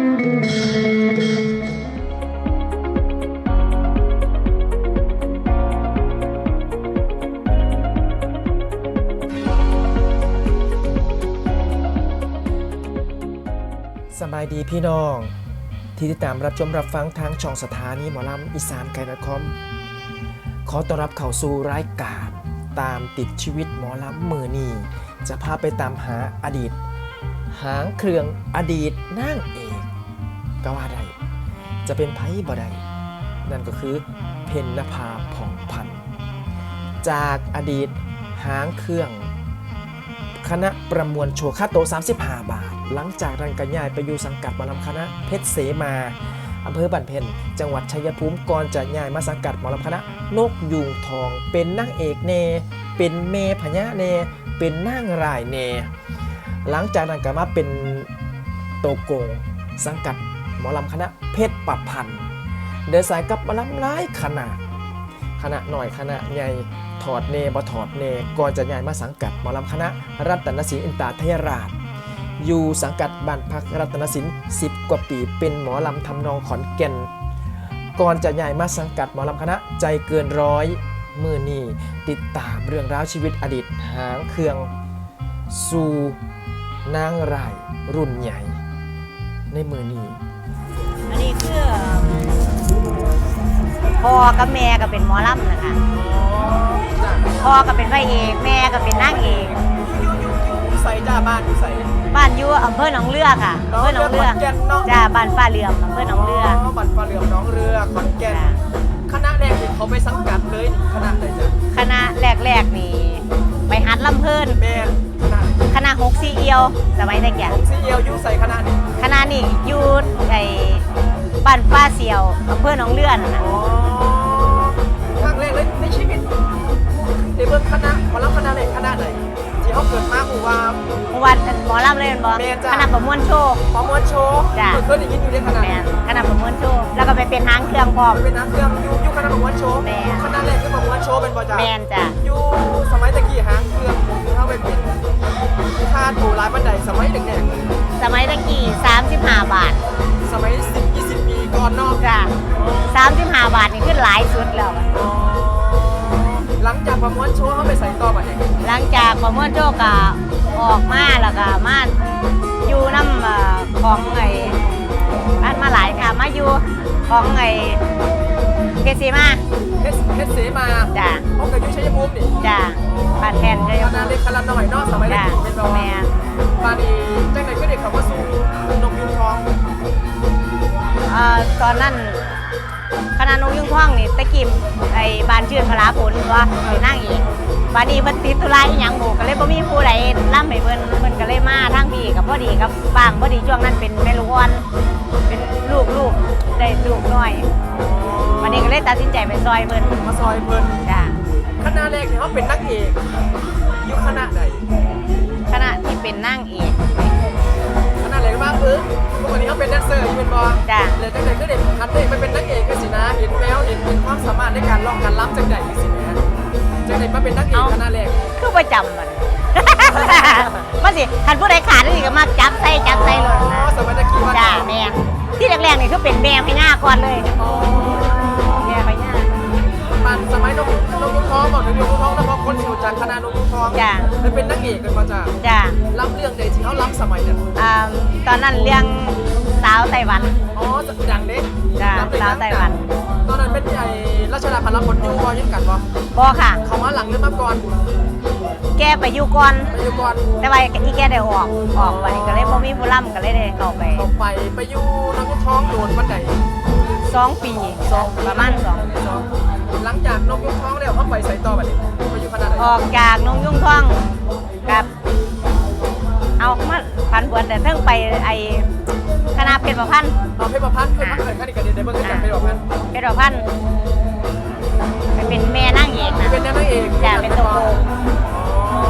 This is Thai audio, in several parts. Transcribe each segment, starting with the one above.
สบายดีพี่น้อง ที่ติดตามรับชมรับฟังทางช่องสถานีหมอลำอีสานไกด์คอมขอต้อนรับเข้าสู่รายการตามติดชีวิตหมอลำมือนีจะพาไปตามหาอดีต หางเครื่องอดีตนางเอก ก็ว่าได้จะเป็นไพ่บ่ได้นั่นก็คือเพนนภาผ่องพันธ์จากอดีตหางเครื่อง คณะประมวลโชว์ค่าโตะ35 บาท หลังจากนั้นก็ย้ายไปอยู่สังกัดหมอลำคณะเพชรเสมาอำเภอบันเพนจังหวัดชัยภูมิก่อนจะย้ายมาสังกัดหมอลำคณะนกยูงทอง เป็นนางเอกเน เป็นเมพญะเน เป็นนางรายเน หลังจากนั้นก็มาเป็นโตโกงสังกัด หมอลำคณะเพชรประพันธ์เดินสายกับหมอลำหลายขนาดคณะหน่อยคณะใหญ่ถอดเนบถอดเนก่อนจะย้ายมาสังกัดหมอลำคณะรัตนศิลป์อินตาเทราช อยู่สังกัดบ้านพักรัตนศิลป์10 กว่าปีเป็นหมอลำทำนองขอนแก่นก่อนจะย้ายมาสังกัดหมอลำคณะใจเกินร้อยมือนี้ติดตามเรื่องราวชีวิตอดีตหางเครื่องสู่นางรายรุ่นใหญ่ ในมือนี้ นนี้คือพ่อกับแม่ก็เป็นหมอลำนะคะพ่อก็เป็นพระเอกแม่ก็เป็นนางเอกใส่จ้าบ้านใส่ บ้านอยู่อำเภอหนองเรือค่ะอำเภอหนองเรือขอนแก่นเนอะจ้าบ้านฟ้าเหลื่อมอำเภอหนองเรือบัตรฟ้าเหลือมน้องเรือขอนแก่นจ้ะคณะแรกที่เขาไปสังกัดเลยนี่คณะไหนจ๊ะคณะแรกๆนี่ไปฮัดลำเพิ่นแมนคณะไหนคณะหกซีเอียวสมัยแต่แก่ผมซีเอลยูใส่คณะนี้คณะนี่อยู่ไอ้ บ้านฟ้าเสียวอำเภอหนองเรือนั่นนะอ๋อครั้งแรกเลยในชีวิตเดเบิร์คณะหมอลำคณะไหนคณะไหนที่เขาเกิดมาคือว่าเมื่อวันหมอลำเลยแม่นบ่แม่นจ้ะ คณะประมวลโชคประมวลโชว์จ้ะเคยได้ยินอยู่ในคณะแม่นคณะประมวลโชค แล้วก็ไปเป็นหางเครื่องพร้อม มันเป็นนักเครื่องยูยูคณะประมวลโชว์แม่นคณะแรกคือประมวลโชว์เป็นบอจ่าแมนจ้ะยูสมัยตะกี้หางเครื่องเข้าไปเป็นค่าถูรายบันไดสมัยเด็กๆสมัยตะกี้35 บาทสมัย10 20ปี ก่อนเนอกจ้ะ35บาทนี่ขึ้นหลายสุดแล้วอะหลังจากประมวลโชว์เขาไปใส่ต่อมาเองหลังจากประมวลโชคก็ออกมาแล้วก็มาอยู่น้ำเอ่อของไอ้บ้านมาหลายค่ะมาอยู่ของไอ้เกซีมาเฮสเฮสเสมาจ้ะเขากับยุชัยภูมินี่จ้ะบ้านแทนเลยตอนนั้นเล็กคาราหน่อยเนอกสมัยเด็จ้ะกเป็นรองแม่นปานีจังไหนก็เด็กเขามาสู่นกยุงทองเอ่อตอนนั้นคณะนกยุ่งท่องนี่ตะกิมไอ้บ้านชื่นพลาผลว่าไปนั่งอีกบาดนีเพิ่นติดธุระอีหยังหมู่ก็เลยบ่มีผู้ใดล่ำให้เพิ่นเพิ่นก็เลยมาทางพี่กับพอดีกับบางพอดีช่วงนั้นเป็นแม่ลูกอ่อนเป็นลูกลูกได้ลูกน้อยวันนี้ก็เลยตัดสินใจไปซอยเพิ่นมาซอยเพิ่นจ้ะคณะแรกเนี่ยเขาเป็นนักเอกอยู่คณะไหนคณะที่เป็นนั่งเอก คณะไหนก็บ้างเออปกติเขาเป็นแดนเซอร์อยู่เป็นบอจ้ะ เลยจังไหนก็เด็กคันเด็กมันเป็นนักเอกก็สินะเห็นแววเห็นเป็นความสามารถในการร้องการล้ำจังไหนสินะจังไหนมาเป็นนักเอกคณะแรกคือประจำมันมาสิคันผู้ใดขาดนี่ก็มาจับใส่จับใส่รถอ๋อนะสมัยตะกี้ว่าจ้าแม่ที่แรกๆนี่คือเป็นแม่พญาก่อนเลยอ๋อแม่พญา มันสมัยนกนกยุงทองบอกถึงนก คนอยู่จากคณะนกยุงทองจ้ะมันเป็นนักเอกกันมาจ้ะจ้าล้ำเรื่องใดที่เขาล้ำสมัยนั้นอ่าตอนนั้นเรื่องสาวไต้หวัน อ๋อดังเด้จ้ะล้ำเลยสาวไต้หวัน ตอนนั้นเป็นไอ้ราชดาพันละพลยูวอยังกันวะบอค่ะ เขามาหลังหรือมาก่อนแกไปอยู่ก่อน ไปอยู่ก่อนแต่ว่าอีแกได้ออก ออกวันนี้ก็เลยบ่มีผู้ล่ำก็เลยได้เข้าไปเขาไปไปอยู่นกยุงทองโดนวันไหนสองปีสองประมาณสองสอง หลังจากนกยุงทองแล้วเขาไปใส่ต่อแบบนี้ไปอยู่คณะไหนออกจากนงยุ่งท่องกับ เอามาพันบวนแต่เพิ่งไปไอคณะเพชรประพันธ์เอาเพชรประพันธ์เพชรประพันธ์เคยขั้นอีกกันเดียวได้เบิ่งกันเพชรประพันธ์เพชรประพันธ์ไปเป็นแม่นั่งเอกนะเป็นนางเอกจ้ะเป็นตัวโกงอ๋อ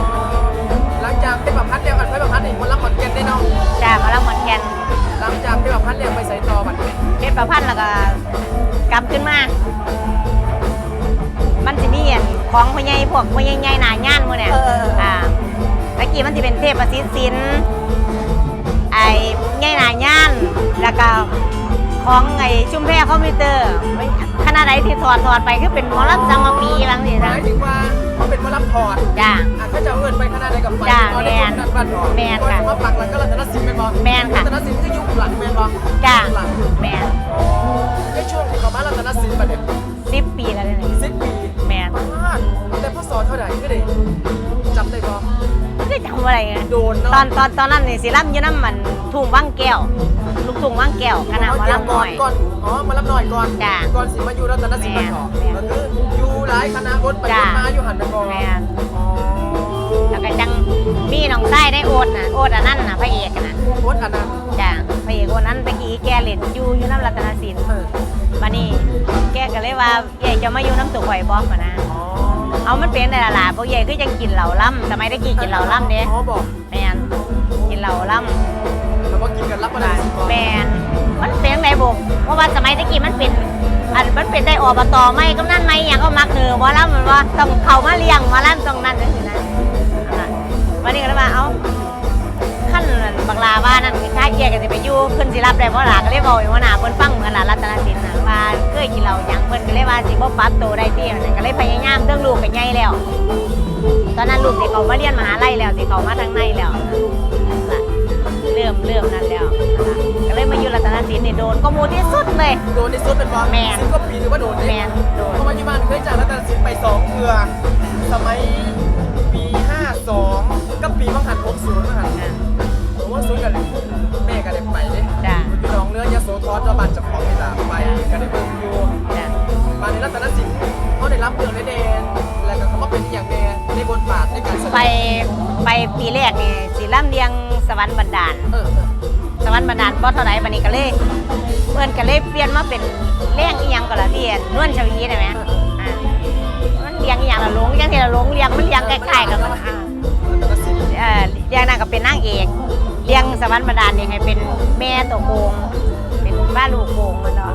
หลังจากเพชรประพันธ์แล้วกันเพชรประพันธ์อีกคนละขอนแก่นได้เนาะจ้ามาแล้วเหมือนกันหลังจากเพชรประพันธ์แล้วไปใส่ต่อบัดนี้เพชรประพันธ์แล้วก็กลับขึ้นมา มันจะมีอันของพ่อใหญ่พวกพ่อใหญ่ๆหนาย่านพวกเนี่ยอ่าตะกี้มันจะเป็นเทพประสิทธิ์สินไอ้ใหญ่หนาย่านแล้วก็ของไอ้ชุมแพคอมพิวเตอร์คณะใดที่ถอดถอดไปคือเป็นหมอลำสังมาปีบางทีหนะมายถึงว่าเขาเป็นมารับถอดจ้า อะถ้าจะเอาเงินไปขนาดใดกับไปจ้ะเอาได้แม่นคนนั้นบ้านถอดแม่นค่ะเพราะว่าปักหลังก็รัตนสินเป็นบอแม่นค่ะ รัตนสินคือยุคหลังแม่นบอจ้าหลังแมนในช่วงที่เขามารัตนสินประเด็นสิบปีแล้วเนี่ย สิบปีแมนมาก แต่พ่อสอนเท่าไหร่ก็ได้จำได้บอไม่ได้จำอะไรไงโดนเนาะตอนตอนตอนนั้นนี่สิล่ำอยู่น้ำมันทุ่งว่างแก้ว ลูกทุ่งว่างแก้วคณะหมอลำหน่อย ก่อนอ๋อมารับหน่อยก่อนจ้ะก่อนสิมาอยู่รัตนสินมาถอดแม่นก็คืออยู่หลายคณะคนไปจ้ะคนมาอยู่หันไปบอแมนอ๋อแล้วก็จังมีน้องไส้ได้โอดน่ะโอดอันนั้นน่ะพระเอกน่ะโคตรอันนั้นจ้าพระเอกคนนั้นตะกี้แกเล่นอยู่อยู่น้ำรัตนสินเออมานี่แกก็เลยว่าใหญ่จะมาอยู่น้ำตัวข่อยบอกมานะ อ๋อ เอามันเป็นแต่ละล่ะพวกใหญ่คือยังกินเหล้าล่ำสมัยตะกี้กินเหล้าล่ำเด้อ๋อบอกแมนกินเหล้าล่ำแล้วก็กินกันรับประทานสิบแมนมันเป็นไงบุกเพราะว่าสมัยตะกี้มันเป็นอันมันเป็นได้อบตไม่กำนันไม่อย่างก็มักเนือว่าแล้วมันว่าต้องเขามาเลี้ยงมาลั่นตรงนั้นนั่นสินะอันนั้นวันนี้ก็เลยว่าเอ้าขั้น บังลาว่านั่นคือค่าเกียร์กันจะไปอยู่ขึ้นสิรับได้เพราะหลาก็เลยบอกว่าหนาเพิ่นฟังเหมือนหลานรัตนสินนะว่าเคยกินเหล้าหยังเพิ่นก็เลยว่าสิบ่ปรับตัวได้ที่นั่นก็เลยพยายามเรื่องลูกกันใหญ่แล้ว ตอนนั้นลูกสิเขามาเรียนมหาลัยแล้วสิเขามาทางในแล้วนั่นล่ะเริ่มเริ่มนั้นแล้วนั่นล่ะก็เลยมาอยู่รัตนศิลป์นี่โดนก็มูที่สุดเลย โดนในสุดเป็นบอลแมนสิบกว่าปีหรือว่าโดนแมเนี่ยนโดน เพราะว่าที่บ้านเคยจ่ายรัตนสินไปสองเทือสมัยปี52กับปีบังหัน60บังหันอะ ผมว่าซุนกันเลยแม่กันเลยไปเด้จ้ะ พี่น้องเนื้อยาโสธรเจ้าบ้านจับของนี่ล่ะไปกันได้เบิ่งอยู่จ้ะมาในรัตนสินเขาได้รับเรื่องแน่ๆแล้วก็เขามาเป็นอย่างแน่ในบทบาทในการแสดงไปไปปีแรกนี่สิล่ำเลียงสวรรค์บันดาล เออเออสวรรค์บันดาลบ่เท่าไหร่บัดนี้ก็เลยเพื่อนก็เลยเปลี่ยนมาเป็นเลี้ยงอีหยังก็ละที่นวลชวีได้ไหมอ่ามันเลี้ยงอีหยังละหลงอยังที่ละหลงเลี้ยงมันเลี้ยงใกล้ๆกันมันอ่ารัตนสินเอ่อเลี้ยงนางก็เป็นนางเอก เลี้ยงสวรรค์บันดาลนี่ให้เป็นแม่ตัวโกง เป็นบ้านลูกโกงมันเนาะ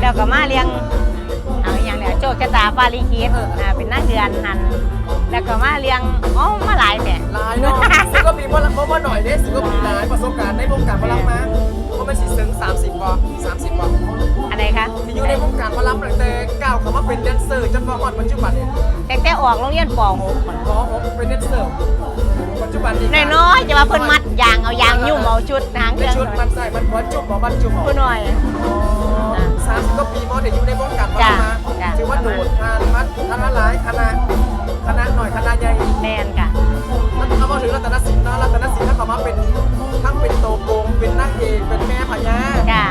แล้วก็มาเลี้ยงเอาอหย่างเนี้ยโชคชะตาฟาลิคิดอ่าเป็นนางเดือนหันแล้วก็มาเลี้ยงอ๋อมาหลายแต่หลายเนาะสิบกว่าปีเพราะเพราะว่าหน่อยเด้สิบกว่าปีหลายประสบการณ์ในวงการพลังมาเพราะมันสิถึง30บ่30บ่อะไรคะที่อยู่ในวงการพลังตั้งแต่ก้าวเข้ามาเป็นแดนเซอร์จนมาฮอดปัจจุบันเนี่ยแต่แต่ออกโรงเรียนป .6 มันขอผมเป็นแดนเซอร์ปัจจุบันนี้น้อยๆจะว่าเพิ่นมัด ยางเอายางยุ่มเอาชุดหางเคในรื่องชุดมันใส่มันพอจุบบ่มันจุบบ่ผู้หน่อย สามสิบกว่าปีมอเดี๋ยวอยู่ในวงการพลังมาจ้ะ ถือว่าโดดทานมัดคณะหลายคณะคณะหน่อยคณะใหญ่แมนค่ะแล้วเขาบอกถึงรัตนศิลป์เนาะรัตนศิลป์ถ้าเขามาเป็นทั้งเป็นโตโกงเป็นนางเอกเป็นแม่พญาจ้า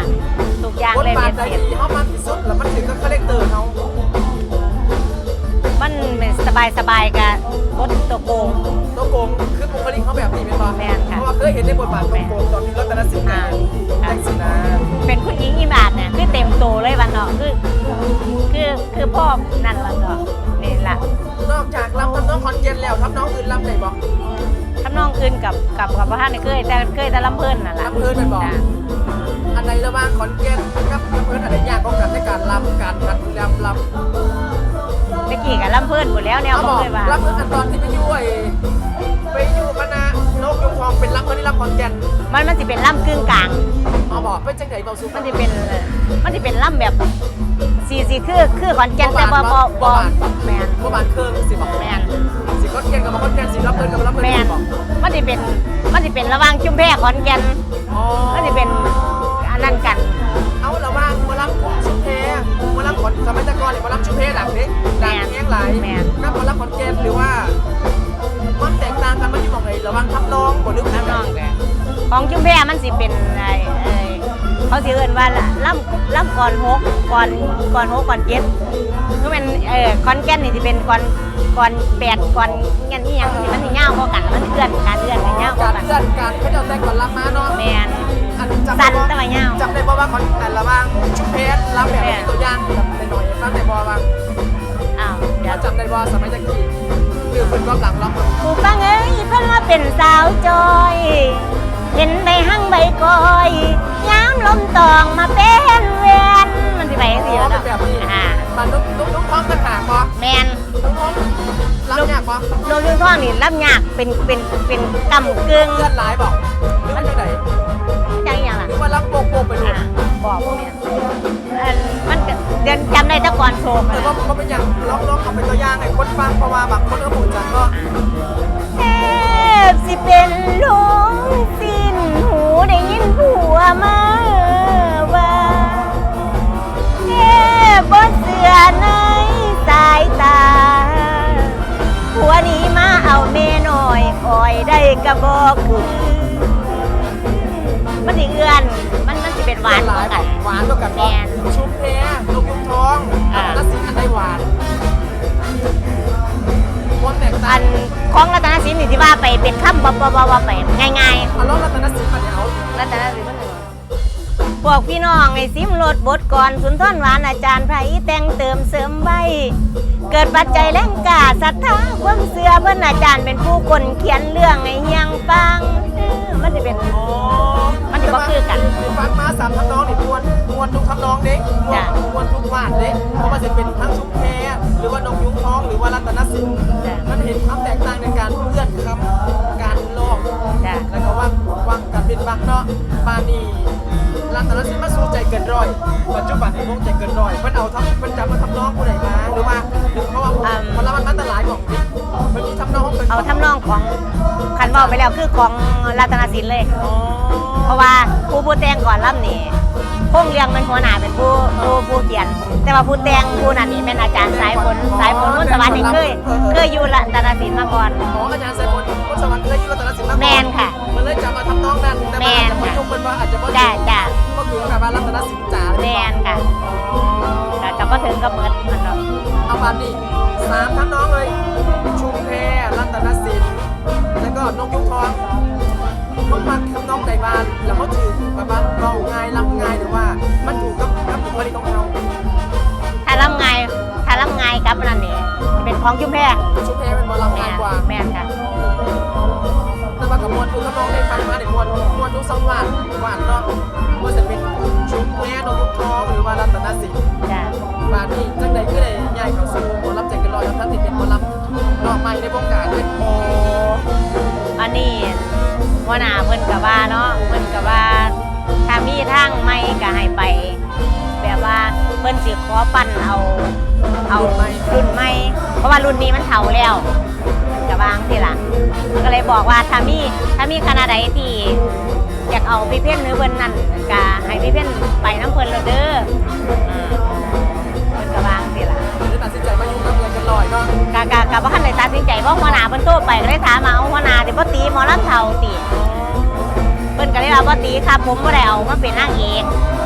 ทุกอย่างบทเลยบาเม็ทดใดเสร็จที่เขามาที่สุดแล้วมันถึงก็คาแรคเตอร์เขามันเป็นสบายสบายๆกับรถตัวโกง โตโกงคือบุคลิกเขาแบบนี้เป็นป่ะแม่นค่ะเพราะว่าเคยเห็นในบทบาทโตโกงตอนที่รัตนศิลป์อ่าแจ็คสินะเป็นผู้หญิงอีบาทเนี่ยคือเต็มโตเลยวันเนาะคือคือคือพ่อนั่นวันเนาะนี่ล่ะนอกจากรับทำน้องคอนเจนแล้วทับน้องอื่นรับไหนบอก ทำนองอื่นกับกับกับพระท่านนี่เคยแต่เคยแต่ลำเพิ่นนั่นล่ะลำเพลินเป็นบอกจ้ะอันไหนระหว่างคอนเจนกับลำเพลินอันไหนยากกว่ากันในการรับการหัดรำรำ ตะกี้กับลำเพิ่นหมดแล้วแนวเขาบ่บอกเคยว่า รับเพื่อนอันตอนที่ไปอยู่ ไอ้ไปอยู่คณะนกยงทองเป็นรับคนที่รับคอนแกนมันมันสิเป็นลำกึ่งกลางเอาบอกไปจังไหนเบาสุมันสิเป็นมันสิเป็นลำแบบสีสีคือคือขอนแก่นแต่บ่บ่บ่แมนพวกบานเครื่องสิบอกแมนสิคอนแกนกับคอนแกนสิรับเพื่อนกับรับเพื่อนแมนบอกมันสิเป็นมันสิเป็นระหว่างชุมแพขอนแก่นอ๋อมันสิเป็นอันนั้นกัน ของชุมแพมันสิเป็นไอ้ไอ้เขาสิเอิ้นว่าล่ำล่ำก่อนหกก่อนก่อนหกก่อนเจ็ดคือเป็นเอ่อขอนแก่นนี่สิเป็นก่อนก่อนแปดก่อนเงี้ยนี่ยังสิมันสิยาวกว่ากันมันเอื้อนการเอื้อนกันยาวกกาว่ารกันเลื่อนการเขาจะแต่งก่อนรับมาเนาะแมนอันจำสั้ได้นบ่แต่ว่าเงาจำได้บ่ว่าคอนแต่ละบ้างชุมเพชรรับแบบมีตัวอย่างแบบหน่อยๆฟังได้บ่ว่าอ้าวเดี๋ยวจำได้บ่สมัยตะกี้คือเพิ่นก็หลังรับผู้ฟังเอ้ยเพิ่นมาเป็นสาวจอย เห็นใบหั่งใบกอยยามลมตองมาเป็นเวียนมันสิไปจังซี่อ๋อแล้เป็วนแบบนี้อ่ามันต้องต้องต้องท้องกันหากบ่แมนต้องท้องรับยากบ่โดนยุงท่องนี่รับยากเป็นเป็นเป็นกำกึ่งเลื่อนหลายบ่หรือว่าจังได๋จังอหย่างล่ะหรือว่ารับโปกๆไปบอกพวกเนี้ยอันมันก็เดือนจำได้แต่ก่อนโชว์แต่ว่าว่าเป็นอย่างลองลองเอาเป็นตัวอย่างให้คนฟังเพราะว่าบางคนก็หูจักก็แทบสิเป็นลง สิ้นหูได้ยินผัวมาว่าแทบบ่เสือในสายตา ผัวนี้มาเอาเมหน่อยอ่อยได้กระบอกคือมันสิเอื้อน มันมันสิเป็นหวานหลากันหวานก็กันแม่นชุบแพ้ลูกยุงทองอ่าอันนั้นสิอันใดหวาน แตกต่าอังนของรัตนสินนี่ที่ว่าไปเป็นคำบ่บ่บ่บ่ไปง่ายอันลองรัตนสินมาเดี๋ยวๆรัตนสินมันหนึ่งพวกพี่น้องในซิมรถบทก่อนสุนทรหวานอาจารย์ไพแต่งเติมเสริมไว้เกิดปัจจัยแรงกล้าศรัทธาความเสื่อเพิ่นอาจารย์เป็นผู้คนเขียนเรื่องให้เฮียงฟังเออมันจะเป็น อ๋อมันสิบ่คือกันคือฟังมาสามทำนองนี่มวนมวนทุกทำนองเด้มวจ้ะนมวนทุกวาดเด้เพราะว่าจะเป็นทั้งชุบแพ้หรือว่านกยุงทองหรือว่ารัตนสินจ้ะมัน เห็นความแตกต่างในการเลื่อนคำการลอกจ้ะ แล้วก็ว่าว่าการเป็นบักเนาะบานี่รัตนสินมาสู้ใจเกินร้อยปัจจุบันในวงใจเกินร้อยมันเอาทำมันจำมาทำนองผู้ใดมาหรือว่าหรือเพราะว่าอืมมันละมันมาแตหลายของดิมันมีทำนองของเป็นเอาทำนองของคันเว่าไปแล้วคือของรัตนสินเลย อ๋อเพราะว่าผู้ผู้แต่งก่อนล่ำนี่พงเรียงเป็นหัวหน้าเป็นผู้ผู้ผู้เขียน แต่ว่าผู้แต่งผู้นั้นนี่เป็นอาจารย์สายฝนสายฝนรุ่นสวัสดิ์นี่เคยเค ยอยู่รัตนสินมาก่อนอ๋ออาจารย์สายฝนคนสวรรค์เคยอยู่รัตนสินมาก่อนแมนค่ะมันเลยจำมาทำนองนั้นแต่แมมันอาจนจะไม่ค่ะยุ่งเป็นว่าอาจจะไม่จ้าจ้าก็คือแบบว่ารัตนสินจ๋าแมนค่ะก็กับพ่ถึงกับเมิดมันเนาะเอาบานนี่สามทำนองเลย ชุมแพรัตนสินแล้วก็นกยุงทองเขามาทำนองใดบ้านแล้วเขาถือแบบว่าเบาง่ายรับง่ายหรือว่ามันถูกกับกับบุคลิกของเราถ้าลำไงถ้าลำไงกับนั่นนี่ เป็นของจุ๊มแพรชุมแพเป็นบอลรับแมง่ายนกว่าแมนค่ะแต่ว่ากับมวลทุกทำนองได้ฟังมาในมวลมวลทุกสังวาสหวานเนาะว่าจะเป็นชุมแพนกยุงทองหรือว่ารัตนสินจ้าบานนี่จังใดก็ได้ใหญ่เขาสู่หมอลำใจเกันลอยแล้วทั้งที่เป็นหมอลำรอบใหม่ในวงการด้วยโอ้อันนี้หัวหน้าเพิ่นกับว่าเนาะเพิ่นกับว่าถ้ามีทางไม่ก็ให้ไป แบบว่าเพิ่นสิขอปั้นเอา เอารุ่นใหม่เพ ราะว่ารุ่นนี้มันเฒ่าแล้วกับวางสิล่ะก็เลยบอกว่าถ้ามีถ้ามีคณะใดที่อยากเอาพี่เพ่นหรือเพิ่นนั่นก็ให้พี่เพ่นไปน้ำเพิ่นแล้วเด้ออ่าเพิ่นก็วางสิล่ะเลยตัดสินใจมายุ่งกับเงินกันลอยเนาะกะกะกะบ่ทันได้ตัดสินใจเพราะหัวหน้าเพิ่นโทรไปก็เลยถามมาเอาหัวหน้าสิบ่ตีหมอลำเฒ่าติเพิ่นก็เลยว่าบ่ตีครับผมบ่ได้เอามาเป็นนางเอก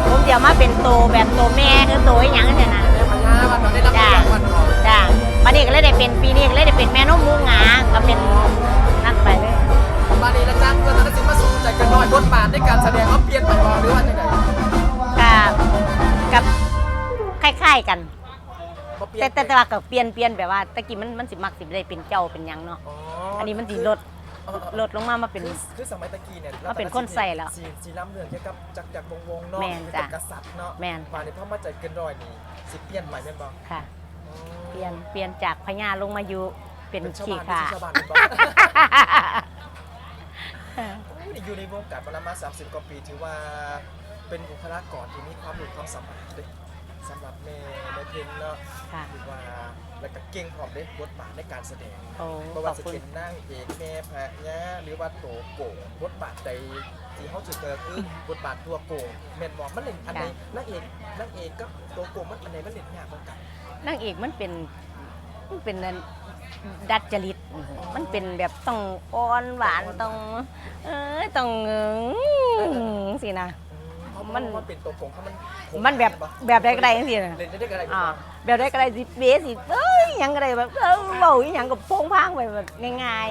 ผมสิเอามาเป็นโตแบบโตแม่คือโตอีหยังจังซี่นะแม่พญาวันเราได้รับรางวัลก่อนจ้า บัดนี้ก็เลยได้เป็นปีนี้ก็เลยได้เป็นแม่นมมูงาก็เป็นนั่นไปเลยบานีและจ้างเงินตัดสินมาสู่ใจกันลอยบทบาทในการแสดงว่าเปลี่ยนไปบ่หรือว่าจังไดกับกับคล้ายๆกัน บ่เปลี่ยแต่นแต่แต่ว่าก็เปลี่ยนเปลี่ยนแบบว่าตะกี้มันมันสิมักสิได้เป็นเจ้าเป็นหยังเนาะอ๋ออัอันนี้มันสิลดลดลงมามาเป็น คือคือสมัยตะกี้เนี่ยมาเป็นคนใส่แล้วสีสีล้ำเรื่องเกี่ยวกับจักรจักรวงวงเนาะแม่นจ้ะเป็นกษัตริย์เนาะแม่น บานีพอมาใจเกินร้อยนี่สิเปลี่ยนใหม่แม่นบ่ค่ะอ๋อ เปลี่ยนเปลี่ยนจากพญาลงมาอยู่เป็นเป็นชาวขี้บ้านขา เป็นชาวบ้านเป็นบ่โอ้ยอยู่ในวงการมาแล้วมา30 กว่าปีถือว่าเป็นบุคลากรที่มีความรู้ความสามารถเด้สำหรับแม่แม่เพนเนาะค่ะ ถือว่าแล้วก็เก่งพร้อมเด้บทบาทในการแสดงโอ้เพราะขว่าอบจะคุณเป็นนางเอกแม่พระยาหรือว่าโตโกงบทบาทใดที่เขาถือเจอคือบทบาทตัวโกงแม่นบอกมันเล่นอันไหนนางเอกนางเอกกับตัวโกงมันอันไหนมันเล่นยากกว่ากัน นางเอกมันเป็นมันเป็นอันดัดจริต มันเป็นแบบต้องอ่อนหวานต้อง เอ้ยต้องเงงสินะเพราะมัมันนมันเป็นตัวโกงเขามันมันแบบแบบใดก็ได้สินะเล่นได้ก็ได้อ่าแบบใดก็ได้สิเบสิเอ้ยหยังก็ได้แบบเออเบาอหยังกับโพงพางไปแบบง่าย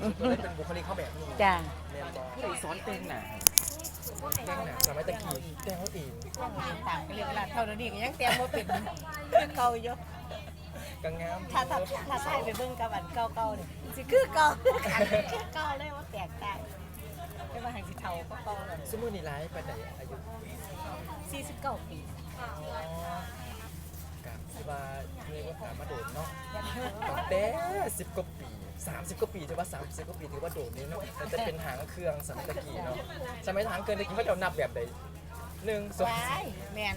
อืมก็เลยเป็นบุคลิกเขาแบบนี้ๆจ้ะแม่นบอกผู้ใดสอนเต้นหนา เต้นหนาสมัยตะกี้เต้นเขาเองต่างกันเลยเวลาเท่านี้ก็ยังเตรียมว่าเป็นคือเก่าอยู่กังงามถ้าถ้าถ้าใช่ไปเบิ่งกับอันเก่าๆนี่สิคือเก่าคือเก่าเลยว่าแตกต่างไม่ว่าหังสิเท่าก็เก่าเลยสมมุตินี่ร้ายไปไหนอายุ49ปี กับที่ว่าเรียกว่าการ มาโดดเนาะตั้งแต่สิบกว่าปีสามสิบกว่าปีถือว่าสามสิบกว่าปีถือว่าโดดนี่เนาะแต่จะเป็นหางเครื่องสมัยตะกี้เนาะสมัยหางเครื่องตะกี้เขาจะนับแบบใดหนึ่งสอง ว้ายแมน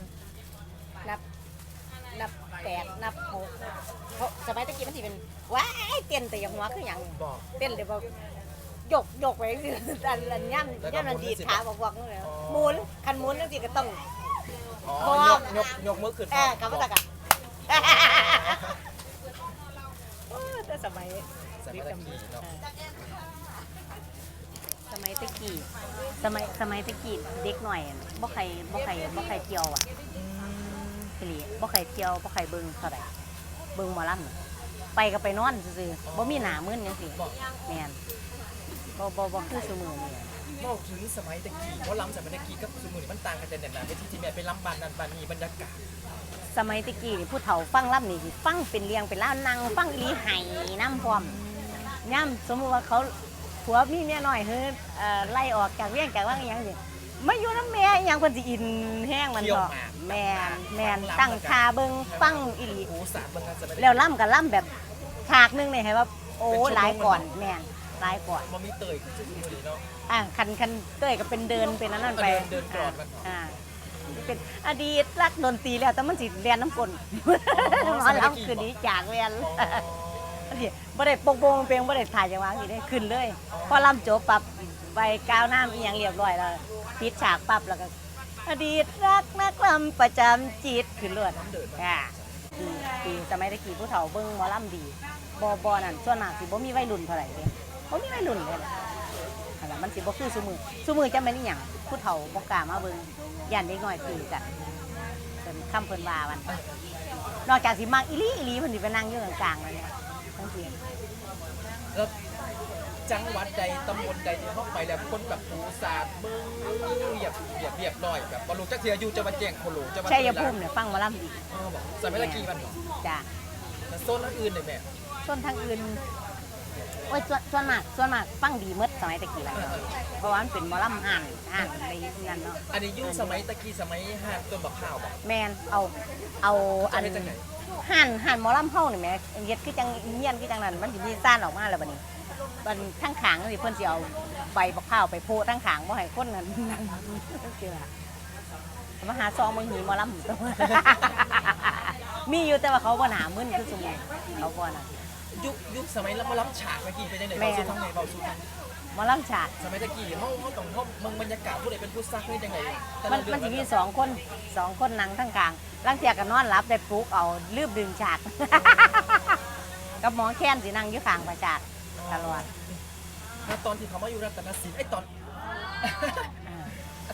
นับ นับแปดนับหกเพราะสมัยตะกี้มันสิเป็นว้ายเต้นแต่อยังหัวคืออย่างบอก เต้นเดี๋ยวแบบยกยกไปสิอันอันย่ำแล้วก็ย่ำมันหมุนดีดสิขาบอกๆนั่นแหละอ๋อหมุนคันหมุนนั่นสิก็ต้อง อ๋บออกยกยกยกมือขึ้นเออกลับมาตะกันโอ้แต่ สมัยสมัยตะกี้เนาะ สมัยตะกี้สมัยสมัยตะกี้เด็กหน่อยอะบ่ใครบ่ใครบ่ใครเที่ยวอะอืมสิริบ่ใครเที่ยวบ่ใครเบิ่งเท่าใดเบิ่งหมอลำน่ะไปก็ไปนอนซื่อๆบ่มีหน้ามึนจังซี่บอกแม่นบ่บ่บ่คือซุมื้อนี้ บอกถึงสมัยตะกี้เพราะล้ำสมัยตะกี้กับสมุนมันต่างกันแต่แต่ละเวทีที่แม่ไปล้ำบานนันบานนี้บรรยากาศสมัยตะกี้นี่ผู้เฒ่าฟังลำนี่สิฟังเป็นเรียงเป็นล่าวนั่งฟังอีหลีไห้น้ำพร้อมย่ำสมมุติว่าเขาผัวมีเมียน้อยเฮ้ยเอ่อไล่ออกจากเวียงจากว่างอหยังสิมาอยู่น้ำแม่อหยังเพิ่นสิอินแห้งมันเที่ยวก็หมากแม่นแม่นตั้งคาเบิ่งฟังอีหลี โอ้สารบางงานสมัยตะกี้ แล้วล่ำกับล่ำแบบฉากหนึงเนี่ยให้ว่า โอ้เป็นชั่วโมง หลายก่อนเลยเหรอแม่น หลายก่อนมันมีเตยขึ้นสมุนเนาะ อะคันคันเต้ยก็เป็นเดินเป็นอันนั้นไป เดินเดินก่อนมันอ่าเป็นอดีตรักดนตรีแล้วแต่มันสิเรียนน้ำกลนอ๋อหมสอมัยตะกี้ลำคืนนี้จากเรียนอ๋ออันนี้บ่ได้ปกโปงเพลงบ่ได้ถ่ายจังหวะนี้ได้ขึ้นเลย พอลำจบปั๊บไปก้าวหน้าอีหยังเรียบร้อยแล้วปิดฉากปั๊บแล้วก็อดีตรักนักลำประจำจิตขึ้นเลือดน้ำเดือดอ่าปีปีสมัยตะกี้ผู้เฒ่าเบิ่งหมอลำดีบ่บ่นั่นส่วนมากสิบ่มีวัยรุ่นเท่าไหร่เด้ บ่มีวัยรุ่นเลยล่ะนั่นล่ะมันสิบ่คือซุมือซุมือจะแม่นอีหยังผู้เฒ่าบ่กล้ามาเบิ่งย่านเด็กน้อยตีกันเป็นคำเพิ่นว่ามันนอกจากสิมักอีหลีอีหลีเพิ่นสิไปนั่งอยู่กลางๆเลยเนี่ยจังซี่แล้วจังหวัดใดตำบลใดที่เข้าไปแล้วคนแบบปูสาดเบิ้งเรียบเรียบเรียบร้อยแบบบอลลูจักเทียอยู่จะมาแจ้งโคโลจะมาชัยภูมิเนี่ยฟังหมอลำดีเออบอกสมัยตะกี้มันบอกจ้ะแต่โซนอื่นเนี่ยแม่ส่วนทางอื่น โอ้ยส่วนส่วนมากส่วนมากฟังดีหมดสมัยตะกี้แล้วเออเออเพราะว่ามันเป็นหมอลำห่านห่านในนั้นเนาะอันนี้อยุ่สมัยตะกี้สมัยห้างต้นบักข้าวบอกแมนเอาเอาอันจะให้จังไหนห่านห่านหมอลำเฮานี่แหม่เฮ็ดคือจังเงียนคือจังนั้นมันสิมีซ่านออกมาแล้วบัดนี้บัดทั้งขางนี่เพิ่นสิเอาใบบักพร้าวไปโพะทั้งขางบ่ให้คนนั้นนั่นคือว่ามาหาซองเมืองหีหมอลำตัวมีอยู่แต่ว่าเขาบ่หนามึนคือสมมุติเขาบ่น่ะ ยุคยุคสมัยเรามาล้ำฉากเมื่อกี้เป็นยังไงแม่เบาสู้ทั้งไหนเบาสู้ทั้งหมอลำฉาก สมัยตะกี้เขาเขาต้องเขามึงบรรยากาศผู้ใดเป็นผู้ซักนี่ยังไงแต่มันละเรื่มัอนงจะมีสองคนสองคนนั่งทั้งกลางลังเทียกันนอนรับได้ปลุกเอาลืบดึงฉาก กับหมอแค้นสินั่งอยู่ข้างประฉากตลอดแล้วตอนที่เขามาอยู่รัตนศิลป์ไอ้ตอน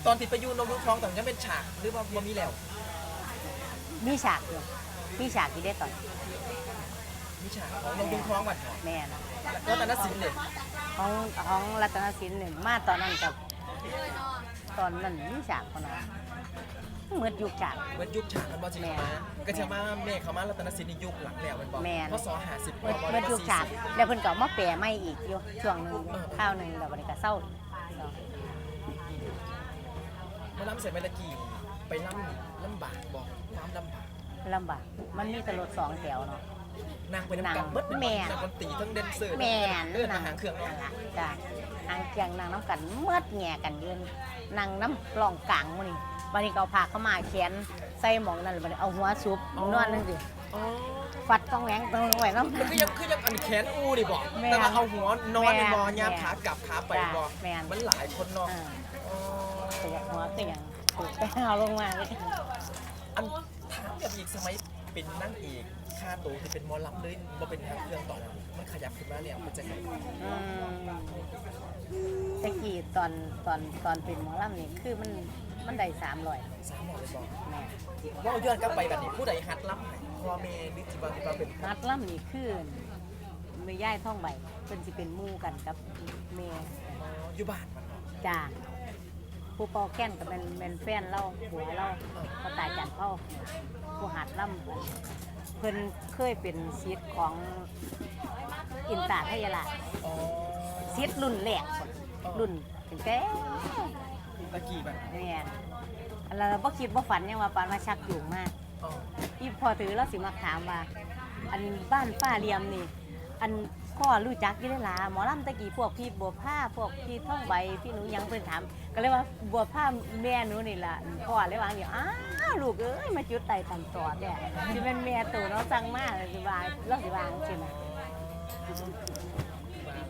ตอนที่ไปอยู่นกยุงทองตอนนั้นเป็นฉากหรือว่าบ่มีแล้ว มีฉากอยู่มีฉากที่ได้ต่อย มีฉากของนกยุงทองมันเหรอแม่นะรัตนศิลป์เนี่ยของของรัตนศิลป์หนึ่งมาตอนนั้นกับตอนนั้นมีฉากคนนั้นเหมือนยุคฉากเหมือนยุคฉากมันบ่สิแม่เขามาก็จะมาแม่เขามารัตนศิลป์ในยุคหลังแล้วมันบอกแม่พศห้าสิบเหมือนเหมือนยุคฉากแล้วเพิ่นก็เอามาแปลใหม่อีกอยู่ช่วงหนึงข้าวหนึงแล้ววันนี้ก็เศร้ามาล้ำเสร็จไปตะกี้ไปล้ำนี่ลำบากบอกความลำบากลำบากมันมีแตรถสองแถวเนาะ นางไปน้ำกันเบิดแม่ทั้งดนตรีทั้งแดนเซอร์แม่นเออทหารเครื่องเนาะจ้ะหางเคียงนางน้ำกันเมื่อแง่กันยืนนางน้ำปล่องกลางมื้อนี้บัดนี้ก็เอาผ้าเข้ามาแขนใส่หมองนั่นบัดนี้เอาหัวซุบนอนนั่นสิอ๋อฟัดต้องแหงต้องไหวน้ำมันคือยังคือยังอันแขนอูนี่บอกแม่นแต่ว่าเอาหัวนอนในบอแม่นยามขากลับขาไปจ้ะบอแม่นมันหลายคนเนาะอ่าอ๋อก็อยากหัวก็ยังถูกไปเอาลงมาเลยอันถามแบบอีกสมัย เป็นนั่งเอกค่าตัวที่เป็นหมอลำเลยมาเป็นทางเครื่องต่อนนั้นมันขยับขึ้นมาแล้วมันจะไงอืมตะกี้ตอนตอนตอนเป็นหมอลำนี่คือมันมันได้สามร้อยสามหมอเลยบอกแม่ว่าย้อนกลับไปแบบนี้ผู้ใดหัดล้ำให้พ่อแม่หรือที่ว่าที่ว่าเป็นนัดลำนี่คือแม่ย่ายท่องใบเพิ่นสิเป็นหมู่กันกับแม่อ๋ออยู่บ้านมันเนาะจ้า ผู้เป่าแก้นก็เป็นเป็นแฟนเราผัวเราเขาตายจันเข้าผู้หัดล่ำกันเพิ่นเคยเป็นซีดของอินตาทยาลาอ๋อซีดรุ่นแรกรุ่นถึงแก่ตะกี้แบบเนี่ยเราบ่คิดบ่ฝันยังว่าปานมาชักจูงมากอ๋ออีพอถือเราสิมาถามว่า อันบ้านป้าเลียมนี่ อันค พ่อรู้จักอยู่ได้ล่ะหมอลำตะกี้พวกพี่บัวผ้าพวกพี่ท่องใบพี่หนูยังเพิ่นถาม ก็เลยว่าบัวผ้าแม่หนูนี่ล่ะพ่อเลยว่าอย่างอ้าวลูกเอ้ยมาจุดไต่ตันต่อแกสิเป็นแม่ตัวเนาะสั่งมาเลยสิว่าเราสิว่าจังซี่นะ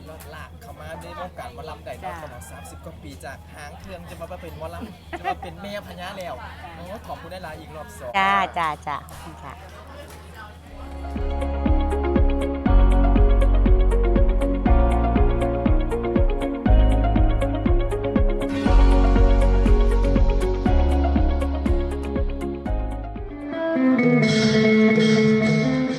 ลอดลากเข้ามาในวงการหมอลำได้เนาะจ้ะประมาณ30 กว่าปีจากหางเครื่องจะมาเป็นหมอลำจะมาเป็นแม่พญาแล้วโอ้ขอบคุณได้หลายอีกรอบสองจ้าจ้าจ้าจ้า